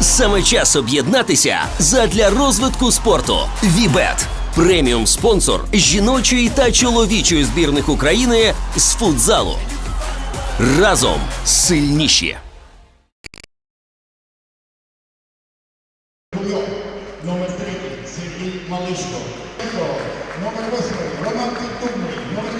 Саме час об'єднатися задля розвитку спорту. Вібет преміум спонсор жіночої та чоловічої збірних України з футзалу. Разом сильніші. Номер 3 Сергій Малишко. Номер 8 Роман Підтумний. Номер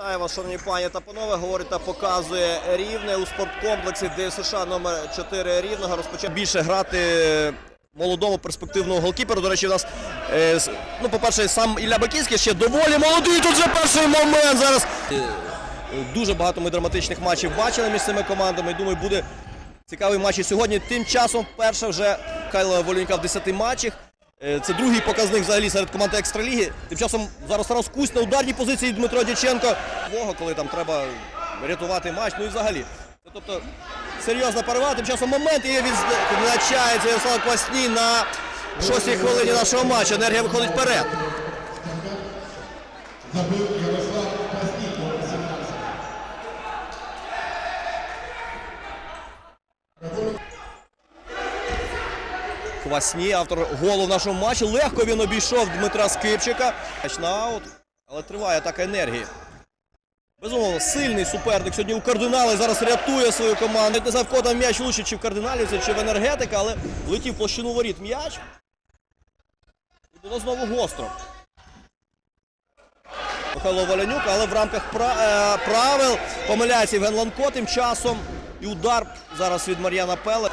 Вітаю вас, шановні пані та панове. Говорить та показує рівне у спорткомплексі ДСШ номер 4 рівного. Розпочав більше грати молодому перспективному голкіперу. До речі, у нас е, ну, по-перше, сам Ілля Бакінський ще доволі молодий. Тут вже перший момент зараз. Е, Дуже багато ми драматичних матчів бачили між цими командами. Думаю, буде цікавий матч і сьогодні. Тим часом перша вже Кайла Волюнька в 10 матчах. Е, Це другий показник взагалі серед команд екстраліги. Тим часом зараз Тарас на ударній позиції Дмитро Дяченко. Коли там треба рятувати матч. Ну і взагалі. Тобто серйозна перевага. Тим часом момент і відзначається Ярослав Квасні на шостій хвилині нашого матчу. Енергія виходить вперед. забив Ярослав Пасній. Номер 17. Квасні, автор голу в нашому матчі. Легко він обійшов Дмитра Скипчика. Аут, але триває атака енергії. Безумовно, сильний суперник сьогодні у кардинали зараз рятує свою команду. Не знаю, там м'яч лучше, чи в кардиналівця, чи в енергетика, але летів площину воріт м'яч. І було знову гостро. Михайло Валянюк, але в рамках е, правил помиляється Євген Ланко тим часом. І удар зараз від Мар'яна Пеле.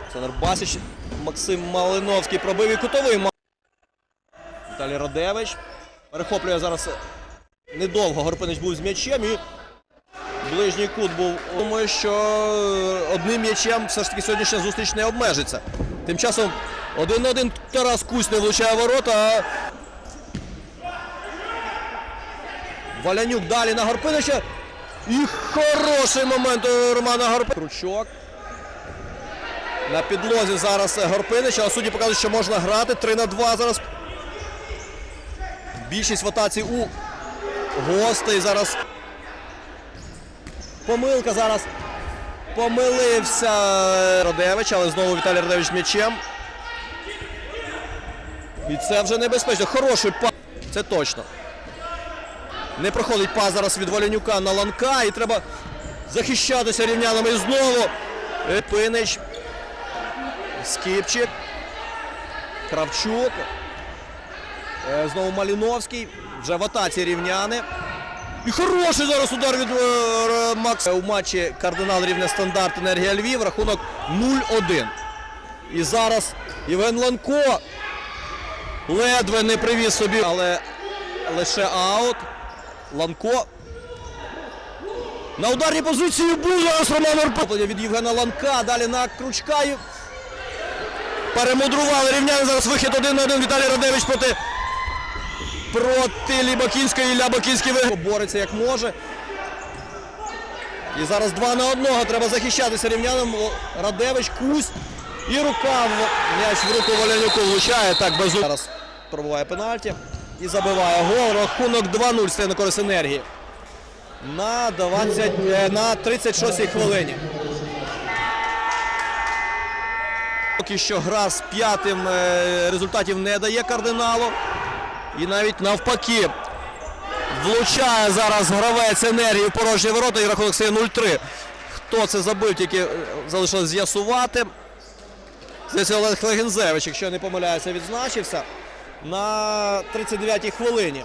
Олександр Басіч, Максим Малиновський пробив і кутовий. Віталій Родевич. Перехоплює зараз недовго. Горпинич був з м'ячем і ближній кут був. Думаю, що одним м'ячем все ж таки сьогоднішня зустріч не обмежиться. Тим часом один на один Тарас Кусь не влучає ворота. Валянюк далі на Горпинича. І хороший момент у Романа Горпинича. Кручок. На підлозі зараз Горпинич, але судді показують, що можна грати. 3 на 2 зараз. Більшість в атаці у гостей зараз. Помилка зараз. Помилився Родевич, але знову Віталій Родевич м'ячем. І це вже небезпечно. Хороший пас. Це точно. Не проходить пас зараз від Волянюка на Ланка. І треба захищатися рівнянами. І знову е, Пинич. Скіпчик. Кравчук. Е, Знову Маліновський. Вже в атаці рівняни. І хороший зараз удар від е, Макса у матчі кардинал рівня стандарт енергія Львів. Рахунок 0-1. І зараз Євген Ланко ледве не привіз собі, але лише аут. Ланко. На ударній позиції був зараз Роман Орпоплення від Євгена Ланка. Далі на Кручка. Перемудрували рівняни. Зараз вихід один на один. Віталій Радевич проти проти Лібакінської. Ілля Бакінський бореться як може. І зараз два на одного. Треба захищатися рівнянам. Радевич, Кусь. І рука. М'яч в руку Валянюку влучає. Так, без Зараз пробуває пенальті. І забиває гол. Рахунок 2-0 стає на користь енергії. На 20, е, на 36-й хвилині. Поки що гра з п'ятим е, результатів не дає кардиналу. І навіть навпаки. Влучає зараз гравець енергії в порожні ворота і рахунок стає 0-3. Хто це забив, тільки е, залишилось з'ясувати. Здається, Олег Легензевич, якщо не помиляюся, відзначився на 39-й хвилині.